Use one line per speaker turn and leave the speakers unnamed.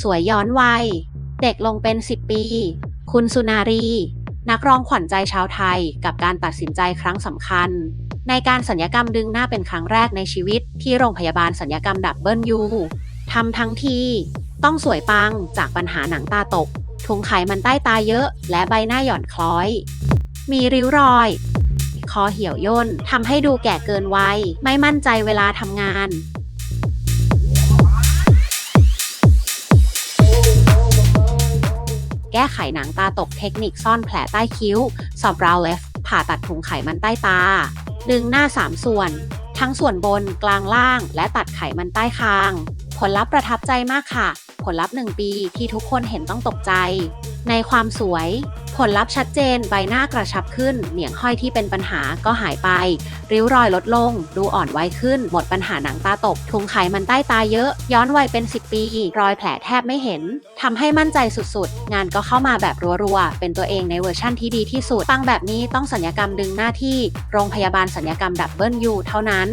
สวยย้อนวัย เด็กลงเป็น 10 ปี คุณสุนารี นักร้องขวัญใจชาวไทยกับการตัดสินใจครั้งสำคัญ ในการสัญญกรรมดึงหน้าเป็นครั้งแรกในชีวิต ที่โรงพยาบาลสัญญกรรมดับเบิลยูทำทั้งทีต้องสวยปังจากปัญหาหนังตาตกถุงไขมันใต้ตาเยอะ และใบหน้าหย่อนคล้อย มีริ้วรอย คอเหี่ยวย่นทำให้ดูแก่เกินวัย ไม่มั่นใจเวลาทำงาน แก้ไขหนังตาตกเทคนิคซ่อนแผลใต้คิ้ว สอบราวเลฟผ่าตัดถุงไขมันใต้ตา ดึงหน้า 3 ส่วน ทั้งส่วนบนกลางล่าง และตัดไขมันใต้คาง ผลลัพธ์ประทับใจมากค่ะ ผลลัพธ์ 1 ปีที่ทุกคนเห็นต้องตกใจ ในความสวย ผลลัพธ์ชัดเจนใบหน้ากระชับขึ้น เหนียงห้อยที่เป็นปัญหาก็หายไป ริ้วรอยลดลง ดูอ่อนวัยขึ้น หมดปัญหาหนังตาตกถุงไขมันใต้ตาเยอะ ย้อนวัยเป็น 10 ปี รอยแผลแทบไม่เห็นทำให้มั่นใจสุดๆ งานก็เข้ามาแบบรัวๆ เป็นตัวเองในเวอร์ชั่นที่ดีที่สุด ฟังแบบนี้ต้องสัญญกรรมดึงหน้าที่ โรงพยาบาลสัญญกรรมดับเบิลยูเท่านั้น